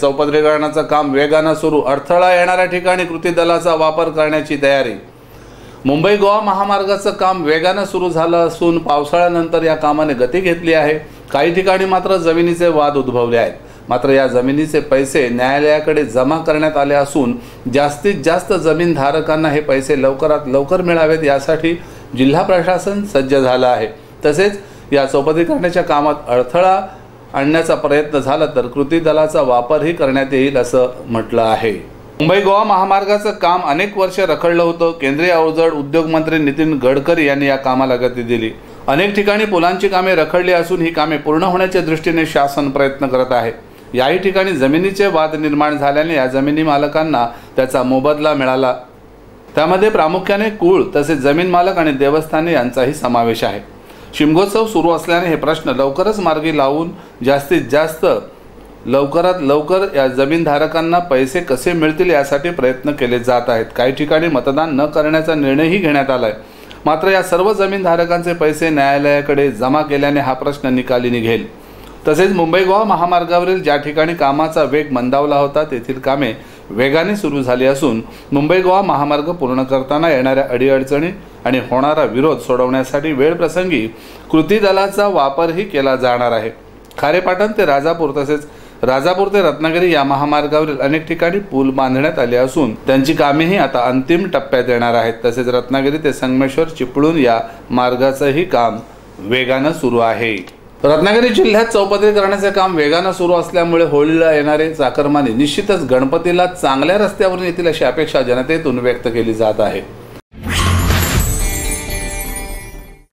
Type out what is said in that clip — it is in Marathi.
चौपदरीकरणाचं काम वेगानं सुरू. अडथळा येणाऱ्या ठिकाणी कृती दलाचा वापर करण्याची तयारी. मुंबई गोवा महामार्गाचं काम वेगानं सुरू झालं असून पावसाळ्यानंतर या कामाने गती घेतली आहे. काही ठिकाणी मात्र जमिनीचे वाद उद्भवले आहेत. मात्र या जमिनीचे पैसे न्यायालयाकडे जमा करण्यात आले असून जास्तीत जास्त जमीनधारकांना हे पैसे लवकरात लवकर मिळावेत यासाठी जिल्हा प्रशासन सज्ज झालं आहे. तसेच या चौपदरीकरणाच्या कामात अडथळा आणण्याचा प्रयत्न झाला तर कृती दलाचा वापरही करण्यात येईल असं म्हटलं आहे. मुंबई गोवा महामार्गाचं काम अनेक वर्ष रखडलं होतं. केंद्रीय अवजड उद्योग मंत्री नितीन गडकरी यांनी या कामाला गती दिली. अनेक ठिकाणी पुलांची कामे रखडली असून ही कामे पूर्ण होण्याच्या दृष्टीने शासन प्रयत्न करत आहे. याही ठिकाणी जमिनीचे वाद निर्माण झाल्याने या जमिनी मालकांना त्याचा मोबदला मिळाला. त्यामध्ये प्रामुख्याने कुळ तसेच जमीन मालक आणि देवस्थाने यांचाही समावेश आहे. शिमगोत्सव सुरू असल्याने हे प्रश्न लवकरच मार्गी लावून जास्तीत जास्त लवकरात लवकर या जमीनधारकांना पैसे कसे मिळतील यासाठी प्रयत्न केले जात आहेत. काही ठिकाणी मतदान न करण्याचा निर्णयही घेण्यात आलाय. मात्र या सर्व जमीनधारकांचे पैसे न्यायालयाकडे जमा केल्याने हा प्रश्न निकाली निघेल तसेच मुंबई गोवा महामार्गावरील ज्या ठिकाणी कामाचा वेग मंदावला होता तेथील कामे वेगाने सुरू झाली असून मुंबई गोवा महामार्ग पूर्ण करताना येणाऱ्या अडीअडचणी आणि होणारा विरोध सोडवण्यासाठी वेळप्रसंगी कृती दलाचा वापरही केला जाणार आहे. खारेपाटण ते राजापूर तसेच राजापूर ते रत्नागिरी या महामार्गावरील अनेक ठिकाणी पूल बांधण्यात आले असून त्यांची कामेही आता अंतिम टप्प्यात येणार आहेत. तसेच रत्नागिरी ते संगमेश्वर चिपळूण या मार्गाचंही काम वेगानं सुरू आहे. रत्नागिरी जिल्ह्यात चौपदरीकरणाचे काम वेगानं सुरू असल्यामुळे होळीला येणारे चाकरमानी निश्चितच गणपतीला चांगल्या रस्त्यावरून येतील अशी अपेक्षा जनतेतून व्यक्त केली जात आहे.